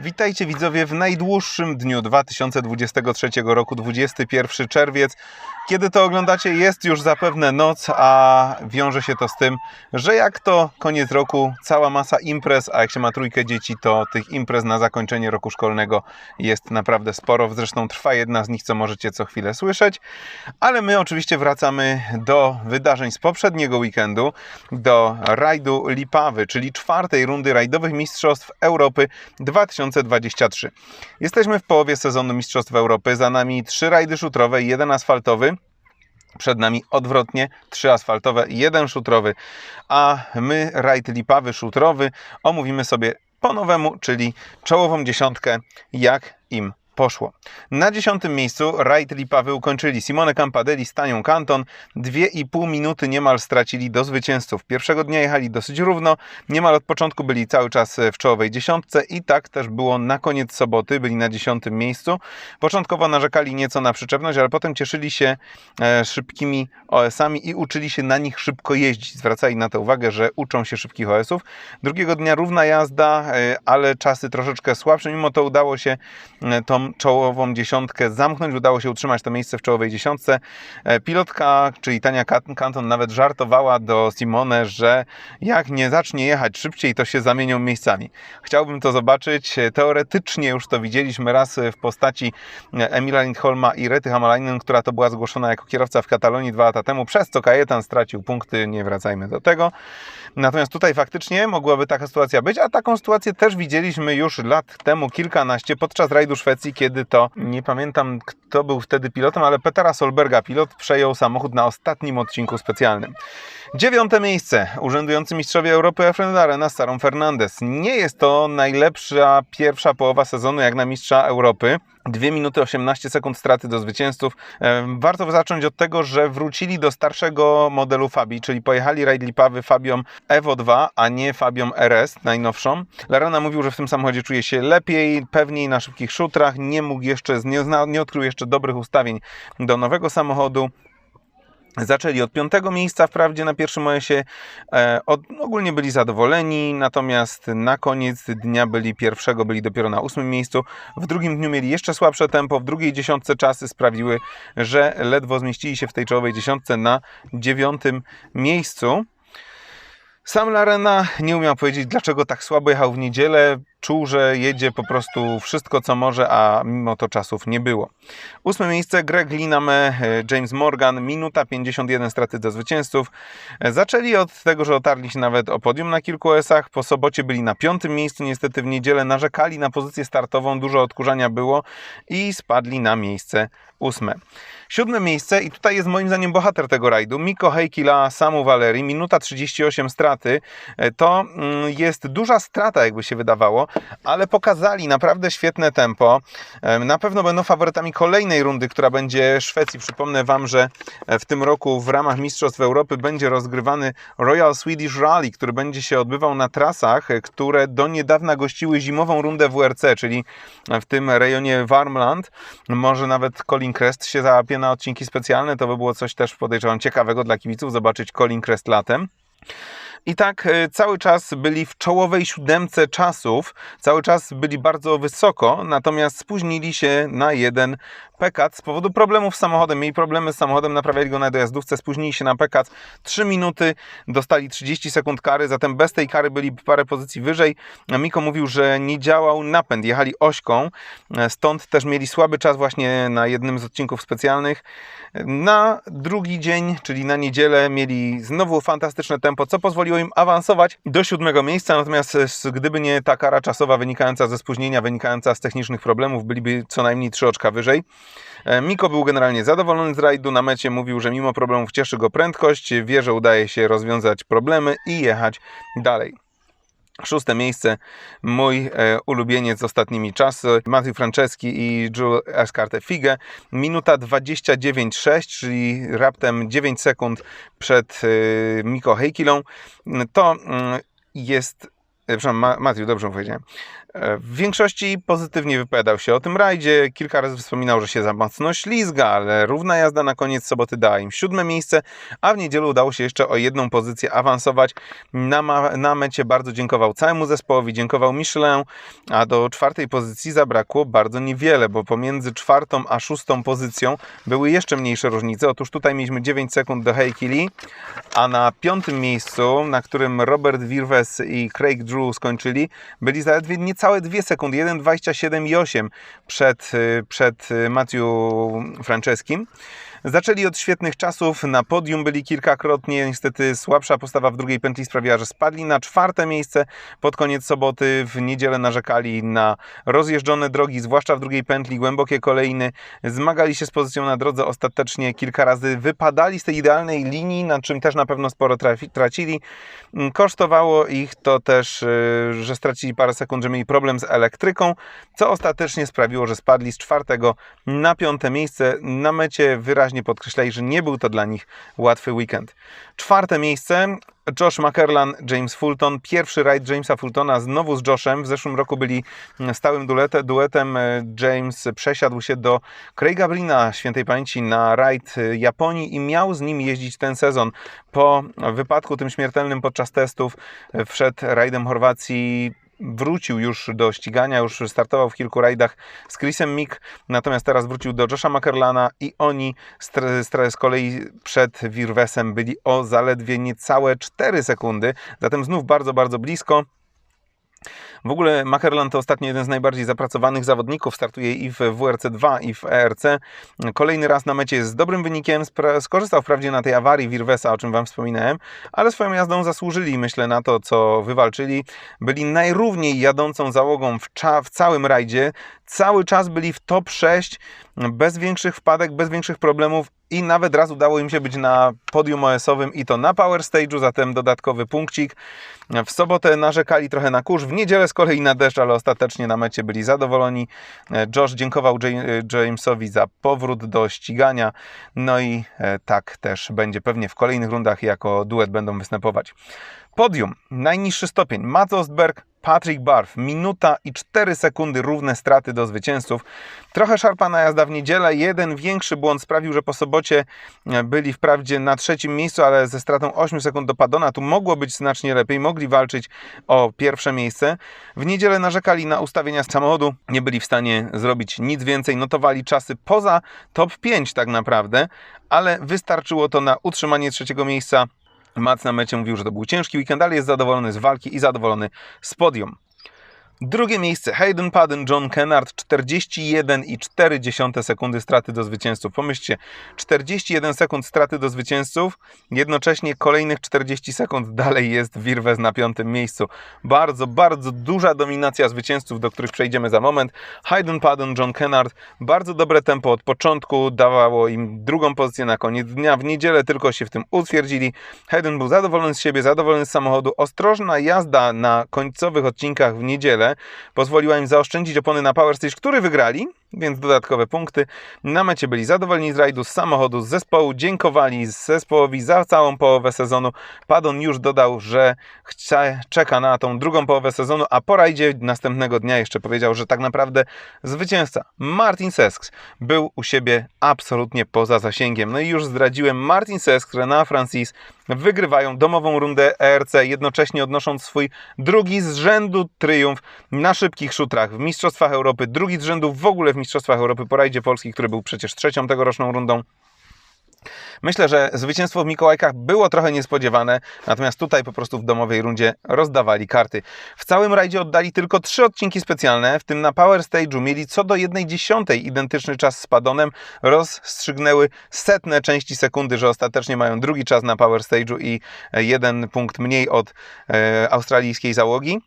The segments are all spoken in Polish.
Witajcie widzowie w najdłuższym dniu 2023 roku, 21 czerwiec. Kiedy to oglądacie, jest już zapewne noc, a wiąże się to z tym, że jak to koniec roku, cała masa imprez, a jak się ma trójkę dzieci, to tych imprez na zakończenie roku szkolnego jest naprawdę sporo. Zresztą trwa jedna z nich, co możecie co chwilę słyszeć. Ale my oczywiście wracamy do wydarzeń z poprzedniego weekendu, do rajdu Lipawy, czyli czwartej rundy rajdowych Mistrzostw Europy 2023. Jesteśmy w połowie sezonu Mistrzostw Europy, za nami trzy rajdy szutrowe jeden asfaltowy. Przed nami odwrotnie, trzy asfaltowe, jeden szutrowy, a my rajd lipawy szutrowy omówimy sobie po nowemu, czyli czołową dziesiątkę, jak im poszło. Na dziesiątym miejscu rajd lipawy ukończyli Simone Campadelli z Tanią Kanton. Dwie i pół minuty niemal stracili do zwycięzców. Pierwszego dnia jechali dosyć równo, niemal od początku byli cały czas w czołowej dziesiątce i tak też było na koniec soboty, byli na dziesiątym miejscu. Początkowo narzekali nieco na przyczepność, ale potem cieszyli się e, szybkimi OS-ami i uczyli się na nich szybko jeździć. Zwracali na to uwagę, że uczą się szybkich OS-ów. Drugiego dnia równa jazda, e, ale czasy troszeczkę słabsze. Mimo to udało się e, tą czołową dziesiątkę zamknąć. Udało się utrzymać to miejsce w czołowej dziesiątce. E, pilotka, czyli Tania Kanton, nawet żartowała do Simone, że jak nie zacznie jechać szybciej, to się zamienią miejscami. Chciałbym to zobaczyć. E, teoretycznie już to widzieliśmy raz w postaci e, Emila Lindholma i Rety Hamalainen, która to była zgłoszona jako kierowca w Katalonii dwa lata temu, przez co Kajetan stracił punkty. Nie wracajmy do tego. Natomiast tutaj faktycznie mogłaby taka sytuacja być, a taką sytuację też widzieliśmy już lat temu, kilkanaście, podczas rajdu Szwecji, kiedy to, nie pamiętam kto był wtedy pilotem, ale Petera Solberga, pilot, przejął samochód na ostatnim odcinku specjalnym. Dziewiąte miejsce. Urzędujący mistrzowie Europy Efren Arena Starą Fernandez. Nie jest to najlepsza pierwsza połowa sezonu jak na mistrza Europy. 2 minuty 18 sekund straty do zwycięzców. Warto zacząć od tego, że wrócili do starszego modelu Fabii, czyli pojechali rajd Lipawy Fabią Evo 2, a nie Fabią RS, najnowszą. Larena mówił, że w tym samochodzie czuje się lepiej, pewniej na szybkich szutrach, nie mógł jeszcze, nie, nie odkrył jeszcze dobrych ustawień do nowego samochodu. Zaczęli od piątego miejsca, wprawdzie na pierwszym OS-ie e, od, ogólnie byli zadowoleni, natomiast na koniec dnia byli pierwszego, byli dopiero na ósmym miejscu. W drugim dniu mieli jeszcze słabsze tempo, w drugiej dziesiątce czasy sprawiły, że ledwo zmieścili się w tej czołowej dziesiątce na dziewiątym miejscu. Sam Larena nie umiał powiedzieć, dlaczego tak słabo jechał w niedzielę. Czuł, że jedzie po prostu wszystko, co może, a mimo to czasów nie było. Ósme miejsce Greg Liname, James Morgan, minuta 51 straty do zwycięzców. Zaczęli od tego, że otarli się nawet o podium na kilku esach. Po sobocie byli na piątym miejscu, niestety w niedzielę narzekali na pozycję startową, dużo odkurzania było i spadli na miejsce ósme. Siódme miejsce i tutaj jest moim zdaniem bohater tego rajdu, Miko Heikila Samu Valerii, minuta 38 straty. To mm, jest duża strata, jakby się wydawało, ale pokazali naprawdę świetne tempo. Na pewno będą faworytami kolejnej rundy, która będzie Szwecji. Przypomnę Wam, że w tym roku w ramach Mistrzostw Europy będzie rozgrywany Royal Swedish Rally, który będzie się odbywał na trasach, które do niedawna gościły zimową rundę WRC, czyli w tym rejonie Warmland. Może nawet Colin Crest się na odcinki specjalne. To by było coś też podejrzewam ciekawego dla kibiców, zobaczyć Colin Crest latem. I tak e, cały czas byli w czołowej siódemce czasów, cały czas byli bardzo wysoko, natomiast spóźnili się na jeden Pekat z powodu problemów z samochodem. Mieli problemy z samochodem, naprawiali go na dojazdówce, spóźnili się na Pekat 3 minuty, dostali 30 sekund kary, zatem bez tej kary byli parę pozycji wyżej. Miko mówił, że nie działał napęd, jechali ośką, stąd też mieli słaby czas właśnie na jednym z odcinków specjalnych. Na drugi dzień, czyli na niedzielę, mieli znowu fantastyczne tempo, co pozwoliło im awansować do siódmego miejsca, natomiast gdyby nie ta kara czasowa wynikająca ze spóźnienia, wynikająca z technicznych problemów, byliby co najmniej 3 oczka wyżej. E, Miko był generalnie zadowolony z rajdu. Na mecie mówił, że mimo problemów cieszy go prędkość, wie, że udaje się rozwiązać problemy i jechać dalej. Szóste miejsce, mój e, ulubieniec ostatnimi czasy, Matthew Franceschi i Jules Escarte Fige. Minuta 29,6, czyli raptem 9 sekund przed e, Miko Heikilą. To mm, jest E, przepraszam, Matthew, dobrze powiedziałem. E, W większości pozytywnie wypowiadał się o tym rajdzie. Kilka razy wspominał, że się za mocno ślizga, ale równa jazda na koniec soboty dała im siódme miejsce, a w niedzielę udało się jeszcze o jedną pozycję awansować. Na, na mecie bardzo dziękował całemu zespołowi, dziękował Michelin, a do czwartej pozycji zabrakło bardzo niewiele, bo pomiędzy czwartą a szóstą pozycją były jeszcze mniejsze różnice. Otóż tutaj mieliśmy 9 sekund do Heikki Lee, a na piątym miejscu, na którym Robert Virves i Craig Drew skończyli, byli zaledwie niecałe 2 sekundy, 1,27 i 8 przed, y, przed y, Matthew Franceskim. Zaczęli od świetnych czasów, na podium byli kilkakrotnie, niestety słabsza postawa w drugiej pętli sprawiła, że spadli na czwarte miejsce. Pod koniec soboty, w niedzielę narzekali na rozjeżdżone drogi, zwłaszcza w drugiej pętli, głębokie kolejny, zmagali się z pozycją na drodze, ostatecznie kilka razy wypadali z tej idealnej linii, na czym też na pewno sporo trafi, tracili. Kosztowało ich to też, y, że stracili parę sekund, że mieli problem z elektryką, co ostatecznie sprawiło, że spadli z czwartego na piąte miejsce. Na mecie wyraźnie podkreślali, że nie był to dla nich łatwy weekend. Czwarte miejsce Josh McErlan, James Fulton. Pierwszy rajd Jamesa Fultona znowu z Joshem. W zeszłym roku byli stałym duetem. duetem. James przesiadł się do Craiga Brina, świętej pamięci, na rajd Japonii i miał z nim jeździć ten sezon. Po wypadku tym śmiertelnym podczas testów wszedł rajdem Chorwacji wrócił już do ścigania, już startował w kilku rajdach z Chrisem Mick, natomiast teraz wrócił do Josha McErlana i oni z kolei przed Wirwesem byli o zaledwie niecałe 4 sekundy, zatem znów bardzo, bardzo blisko. W ogóle Macherland to ostatnio jeden z najbardziej zapracowanych zawodników. Startuje i w WRC2, i w ERC. Kolejny raz na mecie z dobrym wynikiem. Skorzystał wprawdzie na tej awarii Wirwesa, o czym Wam wspominałem, ale swoją jazdą zasłużyli, myślę, na to, co wywalczyli. Byli najrówniej jadącą załogą w, cza- w całym rajdzie. Cały czas byli w top 6, bez większych wpadek, bez większych problemów i nawet raz udało im się być na podium OS-owym i to na Power Stage'u, zatem dodatkowy punkcik. W sobotę narzekali trochę na kurz, w niedzielę z kolei na deszcz, ale ostatecznie na mecie byli zadowoleni. Josh dziękował Jamesowi za powrót do ścigania, no i tak też będzie pewnie w kolejnych rundach jako duet będą występować. Podium, najniższy stopień, Mats Ostberg, Patrick Barf, minuta i 4 sekundy równe straty do zwycięzców. Trochę szarpana jazda w niedzielę, jeden większy błąd sprawił, że po sobocie byli wprawdzie na trzecim miejscu, ale ze stratą 8 sekund do Padona, tu mogło być znacznie lepiej, mogli walczyć o pierwsze miejsce. W niedzielę narzekali na ustawienia samochodu, nie byli w stanie zrobić nic więcej, notowali czasy poza top 5 tak naprawdę, ale wystarczyło to na utrzymanie trzeciego miejsca Mac na mecie mówił, że to był ciężki weekend, ale jest zadowolony z walki i zadowolony z podium. Drugie miejsce Hayden Padden, John Kennard 41,4 sekundy straty do zwycięzców. Pomyślcie, 41 sekund straty do zwycięzców, jednocześnie kolejnych 40 sekund dalej jest Wirwes na piątym miejscu. Bardzo, bardzo duża dominacja zwycięzców, do których przejdziemy za moment. Hayden Padden, John Kennard, bardzo dobre tempo od początku, dawało im drugą pozycję na koniec dnia. W niedzielę tylko się w tym utwierdzili. Hayden był zadowolony z siebie, zadowolony z samochodu. Ostrożna jazda na końcowych odcinkach w niedzielę pozwoliła im zaoszczędzić opony na Power Stage, który wygrali, więc dodatkowe punkty. Na mecie byli zadowoleni z rajdu, z samochodu, z zespołu, dziękowali zespołowi za całą połowę sezonu. Padon już dodał, że chce, czeka na tą drugą połowę sezonu, a po rajdzie następnego dnia jeszcze powiedział, że tak naprawdę zwycięzca Martin Sesks był u siebie absolutnie poza zasięgiem. No i już zdradziłem, Martin Sesks, Renault Francis wygrywają domową rundę ERC, jednocześnie odnosząc swój drugi z rzędu triumf na szybkich szutrach w Mistrzostwach Europy, drugi z rzędu w ogóle w Mistrzostwach Europy po rajdzie Polski, który był przecież trzecią tegoroczną rundą. Myślę, że zwycięstwo w Mikołajkach było trochę niespodziewane, natomiast tutaj po prostu w domowej rundzie rozdawali karty. W całym rajdzie oddali tylko trzy odcinki specjalne, w tym na Power Stage'u mieli co do jednej dziesiątej identyczny czas z Padonem, rozstrzygnęły setne części sekundy, że ostatecznie mają drugi czas na Power Stage'u i jeden punkt mniej od e, australijskiej załogi.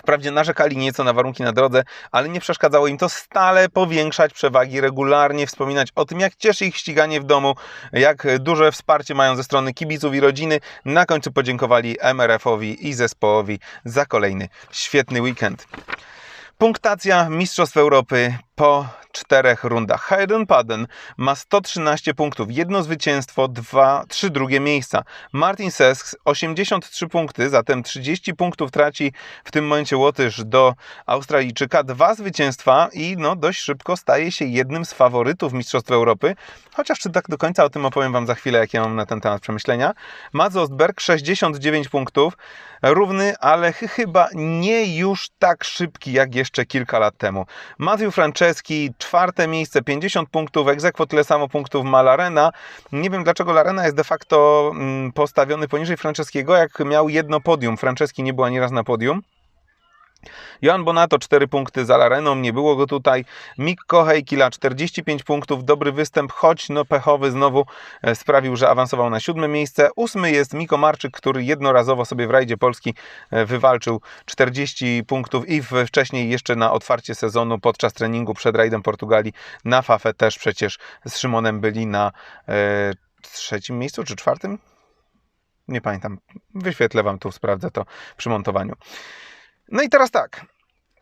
Wprawdzie narzekali nieco na warunki na drodze, ale nie przeszkadzało im to stale powiększać przewagi, regularnie wspominać o tym, jak cieszy ich ściganie w domu, jak duże wsparcie mają ze strony kibiców i rodziny. Na końcu podziękowali MRF-owi i zespołowi za kolejny świetny weekend. Punktacja Mistrzostw Europy. Po czterech rundach. Hayden ma 113 punktów, jedno zwycięstwo, dwa, trzy drugie miejsca. Martin Sesks 83 punkty, zatem 30 punktów traci w tym momencie Łotysz do Australijczyka, dwa zwycięstwa i no dość szybko staje się jednym z faworytów Mistrzostw Europy, chociaż czy tak do końca o tym opowiem Wam za chwilę, jakie mam na ten temat przemyślenia. Mats Ostberg 69 punktów, równy, ale chyba nie już tak szybki jak jeszcze kilka lat temu. Matthew Franceski, czwarte miejsce, 50 punktów, egzekwo tyle samo punktów ma Larena. Nie wiem dlaczego Larena jest de facto mm, postawiony poniżej Franceskiego, jak miał jedno podium. Franceski nie był ani raz na podium. Joan Bonato 4 punkty za Lareną, nie było go tutaj. Mick Kohejkila 45 punktów, dobry występ, choć no pechowy znowu e, sprawił, że awansował na siódme miejsce. Ósmy jest Miko Marczyk, który jednorazowo sobie w rajdzie Polski e, wywalczył 40 punktów i wcześniej jeszcze na otwarcie sezonu podczas treningu przed rajdem Portugalii na Fafę też przecież z Szymonem byli na e, trzecim miejscu czy czwartym? Nie pamiętam. Wyświetlę Wam tu, sprawdzę to przy montowaniu. No i teraz tak.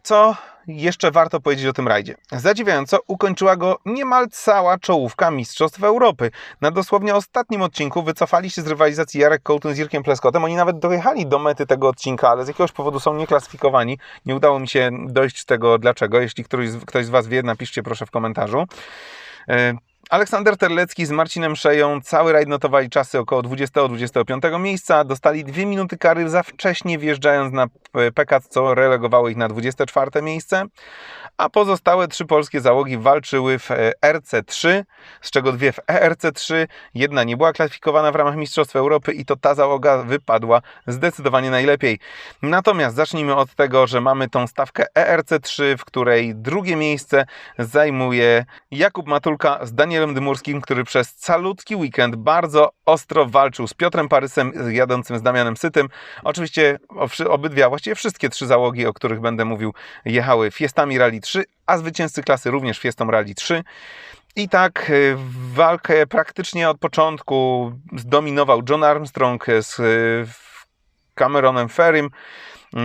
Co jeszcze warto powiedzieć o tym rajdzie? Zadziwiająco ukończyła go niemal cała czołówka Mistrzostw Europy. Na dosłownie ostatnim odcinku wycofali się z rywalizacji Jarek Colton z Jirkiem Pleskottem. Oni nawet dojechali do mety tego odcinka, ale z jakiegoś powodu są nieklasyfikowani. Nie udało mi się dojść tego dlaczego. Jeśli ktoś, ktoś z Was wie, napiszcie proszę w komentarzu. E, Aleksander Terlecki z Marcinem Szeją cały rajd notowali czasy około 20-25 miejsca. Dostali dwie minuty kary za wcześnie wjeżdżając na PKC, co relegowało ich na 24 miejsce. A pozostałe trzy polskie załogi walczyły w e, RC3, z czego dwie w ERC3. Jedna nie była klasyfikowana w ramach Mistrzostw Europy i to ta załoga wypadła zdecydowanie najlepiej. Natomiast zacznijmy od tego, że mamy tą stawkę ERC3, w której drugie miejsce zajmuje Jakub Matulka z Danielem Dymurskim, który przez calutki weekend bardzo ostro walczył z Piotrem Parysem, jadącym z Damianem Sytym. Oczywiście obydwie, a właściwie wszystkie trzy załogi, o których będę mówił, jechały Fiestami Rally 3, a zwycięzcy klasy również Fiestą Rally 3. I tak y, walkę praktycznie od początku zdominował John Armstrong z y, Cameronem Ferrym.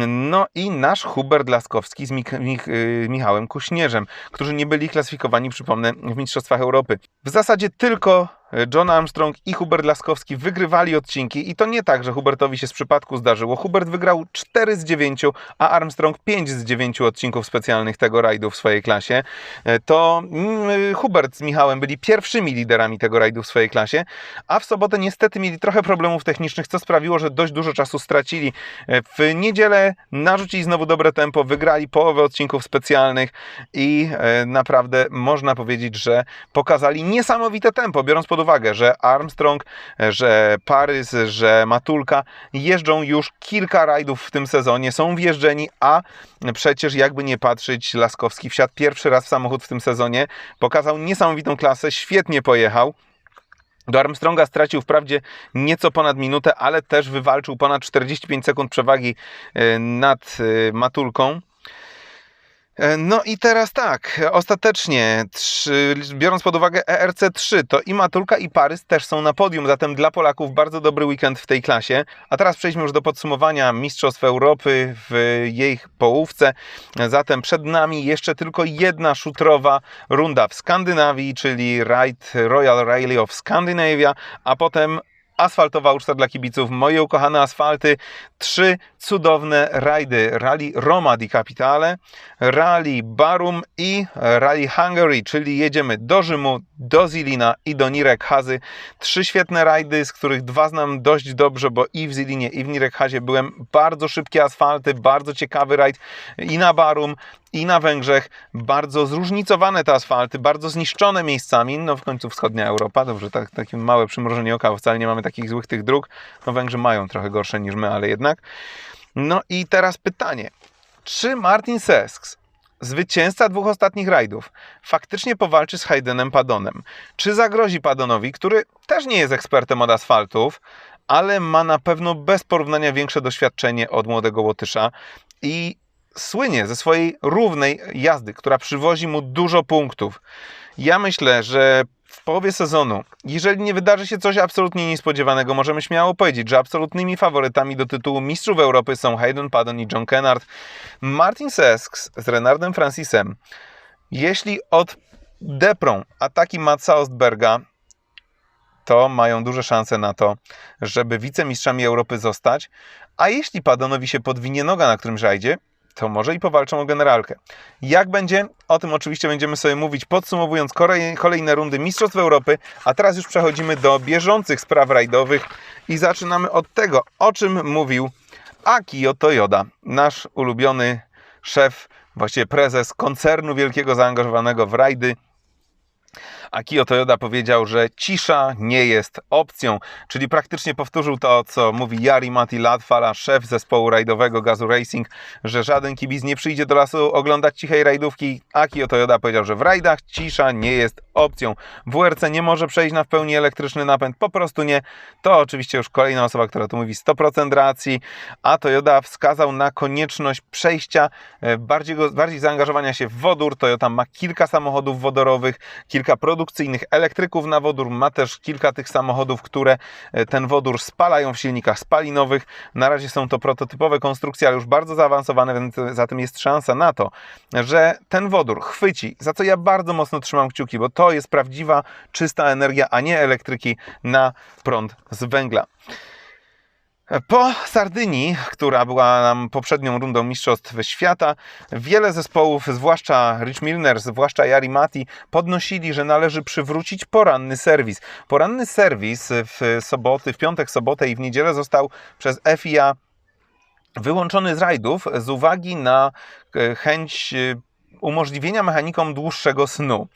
No i nasz Hubert Laskowski z Mich y, Michałem Kuśnierzem, którzy nie byli klasyfikowani, przypomnę, w Mistrzostwach Europy. W zasadzie tylko John Armstrong i Hubert Laskowski wygrywali odcinki i to nie tak, że Hubertowi się z przypadku zdarzyło. Hubert wygrał 4 z 9, a Armstrong 5 z 9 odcinków specjalnych tego rajdu w swojej klasie. E, to mm, Hubert z Michałem byli pierwszymi liderami tego rajdu w swojej klasie, a w sobotę niestety mieli trochę problemów technicznych, co sprawiło, że dość dużo czasu stracili. E, w niedzielę narzucili znowu dobre tempo, wygrali połowę odcinków specjalnych i e, naprawdę można powiedzieć, że pokazali niesamowite tempo, biorąc pod pod uwagę, że Armstrong, że Parys, że Matulka jeżdżą już kilka rajdów w tym sezonie, są wjeżdżeni, a przecież jakby nie patrzeć, Laskowski wsiadł pierwszy raz w samochód w tym sezonie, pokazał niesamowitą klasę, świetnie pojechał. Do Armstronga stracił wprawdzie nieco ponad minutę, ale też wywalczył ponad 45 sekund przewagi e, nad e, Matulką. E, no i teraz tak, ostatecznie, biorąc pod uwagę ERC3, to i Matulka i Parys też są na podium, zatem dla Polaków bardzo dobry weekend w tej klasie. A teraz przejdźmy już do podsumowania Mistrzostw Europy w jej połówce. Zatem przed nami jeszcze tylko jedna szutrowa runda w Skandynawii, czyli Royal Rally of Scandinavia, a potem asfaltowa uczta dla kibiców, moje ukochane asfalty, trzy cudowne rajdy, Rally Roma di Capitale, Rally Barum i Rally Hungary, czyli jedziemy do Rzymu, do Zilina i do Nirek Hazy. Trzy świetne rajdy, z których dwa znam dość dobrze, bo i w Zilinie i w Nirek Hazie byłem. Bardzo szybkie asfalty, bardzo ciekawy rajd i na Barum i na Węgrzech. Bardzo zróżnicowane te asfalty, bardzo zniszczone miejscami. No w końcu wschodnia Europa, dobrze, tak, takie małe przymrożenie oka, wcale nie mamy takich złych tych dróg. No Węgrzy mają trochę gorsze niż my, ale jednak. No i teraz pytanie. Czy Martin Sesks, zwycięzca dwóch ostatnich rajdów, faktycznie powalczy z Haydenem Padonem? Czy zagrozi Padonowi, który też nie jest ekspertem od asfaltów, ale ma na pewno bez porównania większe doświadczenie od młodego Łotysza i słynie ze swojej równej jazdy, która przywozi mu dużo punktów. Ja myślę, że połowie sezonu, jeżeli nie wydarzy się coś absolutnie niespodziewanego, możemy śmiało powiedzieć, że absolutnymi faworytami do tytułu Mistrzów Europy są Hayden Paddon i John Kennard. Martin Sesks z Renardem Francisem Jeśli oddeprą ataki Matsa Ostberga, to mają duże szanse na to, żeby wicemistrzami Europy zostać. A jeśli Padonowi się podwinie noga na którymś rajdzie, to może i powalczą o generalkę. Jak będzie? O tym oczywiście będziemy sobie mówić podsumowując kolejne rundy Mistrzostw Europy, a teraz już przechodzimy do bieżących spraw rajdowych i zaczynamy od tego, o czym mówił Akio Toyoda, nasz ulubiony szef, właściwie prezes koncernu wielkiego zaangażowanego w rajdy, Akio Toyoda powiedział, że cisza nie jest opcją, czyli praktycznie powtórzył to, co mówi Jari Mati Latfala, szef zespołu rajdowego Gazu Racing, że żaden kibic nie przyjdzie do lasu oglądać cichej rajdówki. Akio Toyoda powiedział, że w rajdach cisza nie jest opcją. WRC nie może przejść na w pełni elektryczny napęd, po prostu nie. To oczywiście już kolejna osoba, która tu mówi 100% racji, a Toyota wskazał na konieczność przejścia, e, bardziej, bardziej zaangażowania się w wodór. Toyota ma kilka samochodów wodorowych, kilka produkcyjnych elektryków na wodór, ma też kilka tych samochodów, które e, ten wodór spalają w silnikach spalinowych. Na razie są to prototypowe konstrukcje, ale już bardzo zaawansowane, więc zatem jest szansa na to, że ten wodór chwyci, za co ja bardzo mocno trzymam kciuki, bo to to jest prawdziwa, czysta energia, a nie elektryki na prąd z węgla. Po Sardynii, która była nam poprzednią rundą Mistrzostw Świata, wiele zespołów, zwłaszcza Rich Milner, zwłaszcza Jari Mati, podnosili, że należy przywrócić poranny serwis. Poranny serwis w soboty, w piątek, sobotę i w niedzielę został przez FIA wyłączony z rajdów z uwagi na e, chęć e, umożliwienia mechanikom dłuższego snu.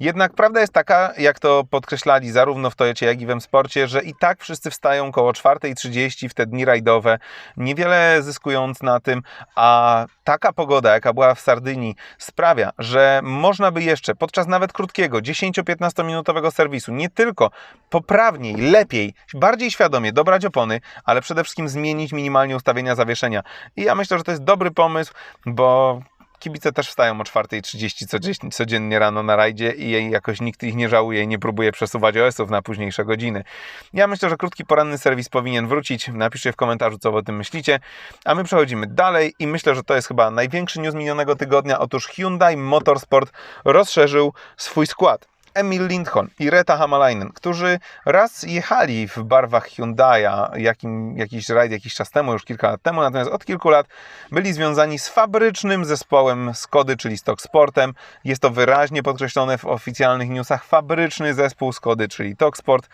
Jednak prawda jest taka, jak to podkreślali zarówno w Toyocie, jak i w M-Sporcie, że i tak wszyscy wstają koło 4.30 w te dni rajdowe, niewiele zyskując na tym, a taka pogoda, jaka była w Sardynii, sprawia, że można by jeszcze podczas nawet krótkiego, 10-15 minutowego serwisu nie tylko poprawniej, lepiej, bardziej świadomie dobrać opony, ale przede wszystkim zmienić minimalnie ustawienia zawieszenia. I ja myślę, że to jest dobry pomysł, bo kibice też wstają o 4.30 codziennie rano na rajdzie i jakoś nikt ich nie żałuje i nie próbuje przesuwać OS-ów na późniejsze godziny. Ja myślę, że krótki poranny serwis powinien wrócić. Napiszcie w komentarzu, co o tym myślicie. A my przechodzimy dalej i myślę, że to jest chyba największy news minionego tygodnia. Otóż Hyundai Motorsport rozszerzył swój skład. Emil Lindholm i Reta Hamalainen, którzy raz jechali w barwach Hyundai'a jakim, jakiś rajd jakiś czas temu, już kilka lat temu, natomiast od kilku lat byli związani z fabrycznym zespołem Skody, czyli Stock Sportem. Jest to wyraźnie podkreślone w oficjalnych newsach. Fabryczny zespół Skody, czyli Toksport.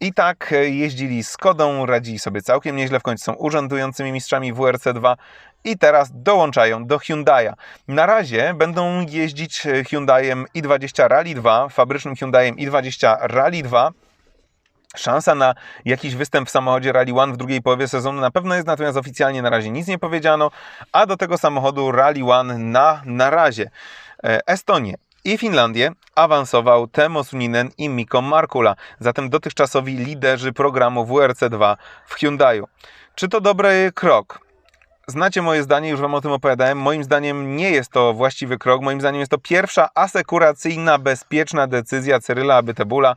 I tak jeździli z Kodą, radzili sobie całkiem nieźle, w końcu są urzędującymi mistrzami WRC2 i teraz dołączają do Hyundai'a. Na razie będą jeździć Hyundaiem i20 Rally 2, fabrycznym Hyundaiem i20 Rally 2. Szansa na jakiś występ w samochodzie Rally One w drugiej połowie sezonu na pewno jest, natomiast oficjalnie na razie nic nie powiedziano, a do tego samochodu Rally One na, na razie e, Estonię i Finlandię awansował Temo Suninen i Mikko Markula, zatem dotychczasowi liderzy programu WRC2 w Hyundai'u. Czy to dobry krok? Znacie moje zdanie, już Wam o tym opowiadałem. Moim zdaniem nie jest to właściwy krok. Moim zdaniem jest to pierwsza asekuracyjna, bezpieczna decyzja Cyryla Abytebula.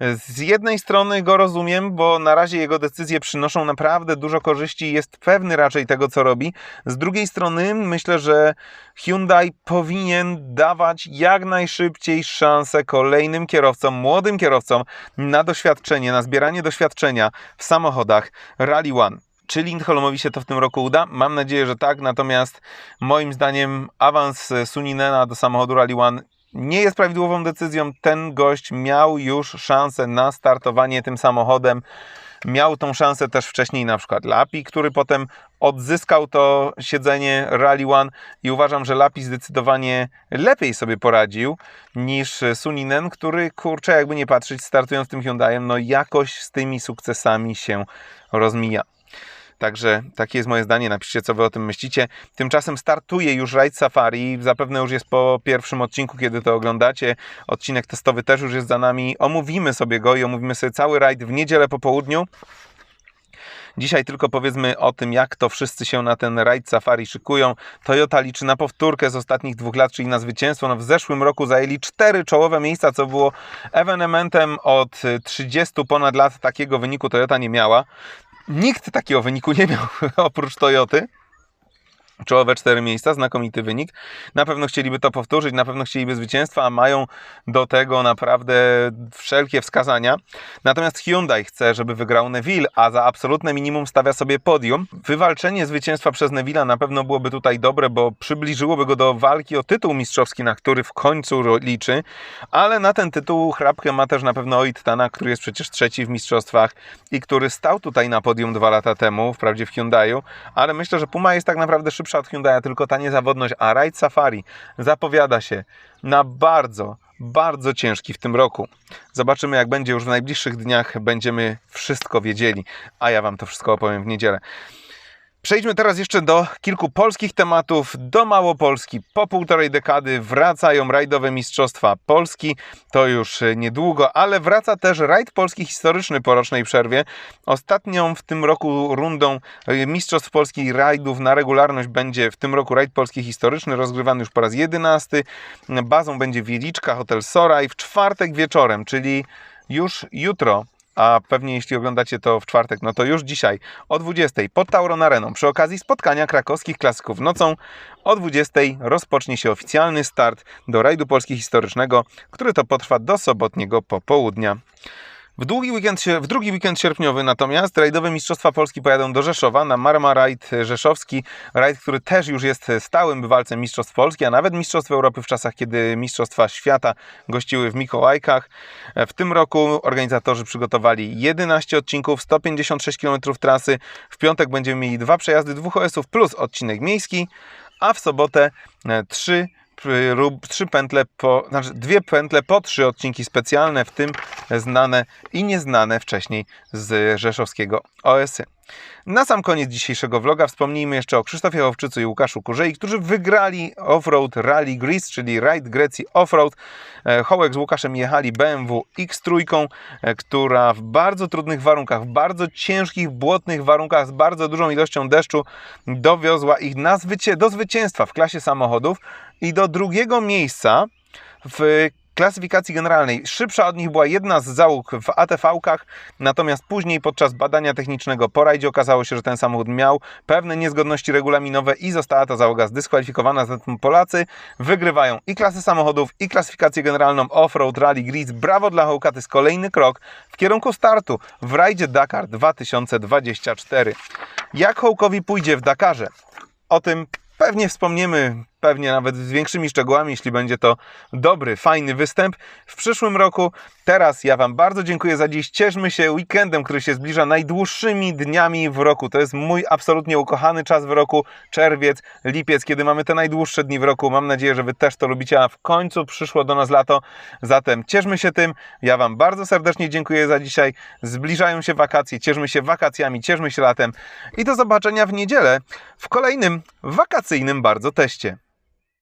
Z jednej strony go rozumiem, bo na razie jego decyzje przynoszą naprawdę dużo korzyści i jest pewny raczej tego, co robi. Z drugiej strony myślę, że Hyundai powinien dawać jak najszybciej szansę kolejnym kierowcom, młodym kierowcom na doświadczenie, na zbieranie doświadczenia w samochodach Rally One. Czy Lindholmowi się to w tym roku uda? Mam nadzieję, że tak, natomiast moim zdaniem awans Suninena do samochodu Rally One nie jest prawidłową decyzją. Ten gość miał już szansę na startowanie tym samochodem. Miał tą szansę też wcześniej na przykład Lapi, który potem odzyskał to siedzenie Rally One i uważam, że Lapi zdecydowanie lepiej sobie poradził niż Suninen, który kurczę jakby nie patrzeć startując tym Hyundaiem, no jakoś z tymi sukcesami się rozmija. Także takie jest moje zdanie. Napiszcie, co wy o tym myślicie. Tymczasem startuje już Raid Safari. Zapewne już jest po pierwszym odcinku, kiedy to oglądacie. Odcinek testowy też już jest za nami. Omówimy sobie go i omówimy sobie cały rajd w niedzielę po południu. Dzisiaj tylko powiedzmy o tym, jak to wszyscy się na ten rajd safari szykują. Toyota liczy na powtórkę z ostatnich dwóch lat, czyli na zwycięstwo. No w zeszłym roku zajęli cztery czołowe miejsca, co było ewenementem od 30 ponad lat. Takiego wyniku Toyota nie miała. Nikt takiego wyniku nie miał oprócz Toyoty. Czołowe cztery miejsca, znakomity wynik. Na pewno chcieliby to powtórzyć, na pewno chcieliby zwycięstwa, a mają do tego naprawdę wszelkie wskazania. Natomiast Hyundai chce, żeby wygrał Neville, a za absolutne minimum stawia sobie podium. Wywalczenie zwycięstwa przez Neville'a na pewno byłoby tutaj dobre, bo przybliżyłoby go do walki o tytuł mistrzowski, na który w końcu liczy, ale na ten tytuł chrapkę ma też na pewno Oittana, który jest przecież trzeci w mistrzostwach i który stał tutaj na podium dwa lata temu, wprawdzie w Hyundaiu, ale myślę, że Puma jest tak naprawdę szybsza od Hyundai'a, tylko ta niezawodność, a Ride Safari zapowiada się na bardzo, bardzo ciężki w tym roku. Zobaczymy, jak będzie już w najbliższych dniach. Będziemy wszystko wiedzieli, a ja Wam to wszystko opowiem w niedzielę. Przejdźmy teraz jeszcze do kilku polskich tematów. Do Małopolski po półtorej dekady wracają rajdowe Mistrzostwa Polski. To już niedługo, ale wraca też rajd polski historyczny po rocznej przerwie. Ostatnią w tym roku rundą Mistrzostw Polski rajdów na regularność będzie w tym roku rajd polski historyczny, rozgrywany już po raz jedenasty. Bazą będzie Wieliczka, Hotel Soraj w czwartek wieczorem, czyli już jutro a pewnie jeśli oglądacie to w czwartek, no to już dzisiaj o 20 pod Tauron Areną przy okazji spotkania krakowskich klasyków nocą o 20 rozpocznie się oficjalny start do rajdu Polski Historycznego, który to potrwa do sobotniego popołudnia. W, długi weekend, w drugi weekend sierpniowy natomiast rajdowe Mistrzostwa Polski pojadą do Rzeszowa na Marma Rajd Rzeszowski. Rajd, który też już jest stałym bywalcem Mistrzostw Polski, a nawet Mistrzostw Europy w czasach, kiedy Mistrzostwa Świata gościły w Mikołajkach. W tym roku organizatorzy przygotowali 11 odcinków, 156 km trasy. W piątek będziemy mieli dwa przejazdy dwóch OS-ów plus odcinek miejski, a w sobotę e, trzy trzy pętle po, znaczy dwie pętle po trzy odcinki specjalne, w tym znane i nieznane wcześniej z rzeszowskiego OS-y. Na sam koniec dzisiejszego vloga wspomnijmy jeszcze o Krzysztofie Owczycu i Łukaszu Kurzei, którzy wygrali Offroad Rally Greece, czyli Ride Grecji Offroad. E, Hołek z Łukaszem jechali BMW X3, e, która w bardzo trudnych warunkach, w bardzo ciężkich, błotnych warunkach, z bardzo dużą ilością deszczu dowiozła ich na zwycię do zwycięstwa w klasie samochodów i do drugiego miejsca w klasyfikacji generalnej. Szybsza od nich była jedna z załóg w ATV-kach, natomiast później podczas badania technicznego po rajdzie okazało się, że ten samochód miał pewne niezgodności regulaminowe i została ta załoga zdyskwalifikowana. Zatem Polacy wygrywają i klasy samochodów, i klasyfikację generalną Offroad Rally Grid. Brawo dla Hołka, to jest kolejny krok w kierunku startu w rajdzie Dakar 2024. Jak Hołkowi pójdzie w Dakarze? O tym pewnie wspomniemy pewnie nawet z większymi szczegółami, jeśli będzie to dobry, fajny występ w przyszłym roku. Teraz ja Wam bardzo dziękuję za dziś. Cieszmy się weekendem, który się zbliża najdłuższymi dniami w roku. To jest mój absolutnie ukochany czas w roku, czerwiec, lipiec, kiedy mamy te najdłuższe dni w roku. Mam nadzieję, że Wy też to lubicie, a w końcu przyszło do nas lato. Zatem cieszmy się tym. Ja Wam bardzo serdecznie dziękuję za dzisiaj. Zbliżają się wakacje, cieszmy się wakacjami, cieszmy się latem i do zobaczenia w niedzielę w kolejnym wakacyjnym bardzo teście.